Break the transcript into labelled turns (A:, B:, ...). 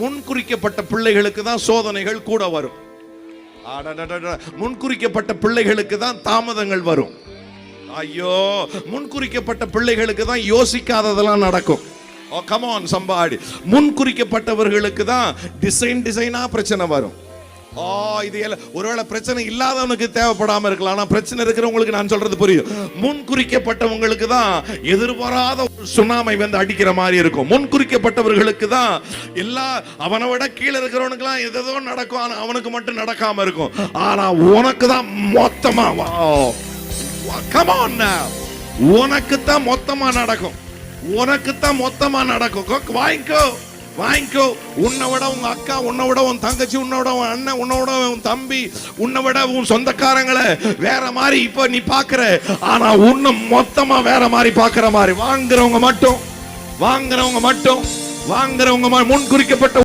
A: முன்குறிக்கப்பட்ட பிள்ளைகளுக்கு தான் சோதனைகள் கூட வரும். முன்குறிக்கப்பட்ட பிள்ளைகளுக்கு தான் தாமதங்கள் வரும். ஐயோ முன்குறிக்கப்பட்ட பிள்ளைகளுக்கு தான் யோசிக்காததெல்லாம் நடக்கும். ஓ கமான் சம்பாடி முன்குறிக்கப்பட்டவர்களுக்கு தான் டிசைன் டிசைனா பிரச்சனை வரும். ஆ இது எல்லாம் ஒருவேளை பிரச்சனை இல்லாதவனுக்கு தேவைப்படாம இருக்கலாம். ஆனா பிரச்சனை இருக்கிறவங்களுக்கு நான் சொல்றது புரியும். முன் குறிக்கப்பட்டவங்களுக்கு தான் எதிர்பாராத ஒரு சுனாமை வந்து அடிக்கிற மாதிரி இருக்கும். முன் குறிக்கப்பட்டவர்களுக்கு தான் எல்லா அவனை விட கீழே இருக்கிறவனுக்குலாம் எதோ நடக்கும். ஆனா அவனுக்கு மட்டும் நடக்காம இருக்கும். ஆனா உனக்கு தான் மொத்தமா கம் உனக்கு தான் மொத்தமா நடக்கும். உனக்கு தான் மொத்தமா நடக்கும். வாங்கிக்கோ. வாங்கிக்கோ. உன்னை விட உங்க அக்கா உன்னை விட உன் தங்கச்சி உன்னை விட உன் அண்ணன் உன்னை விட உன் தம்பி உன்னை விட உன் சொந்தக்காரங்களை வேற மாதிரி இப்ப நீ பாக்குற ஆனா உன்னை மொத்தமா வேற மாதிரி பாக்குற மாதிரி. வாங்குறவங்க மட்டும் வாங்குறவங்க மட்டும் வாங்குறவங்க முன் குறிக்கப்பட்ட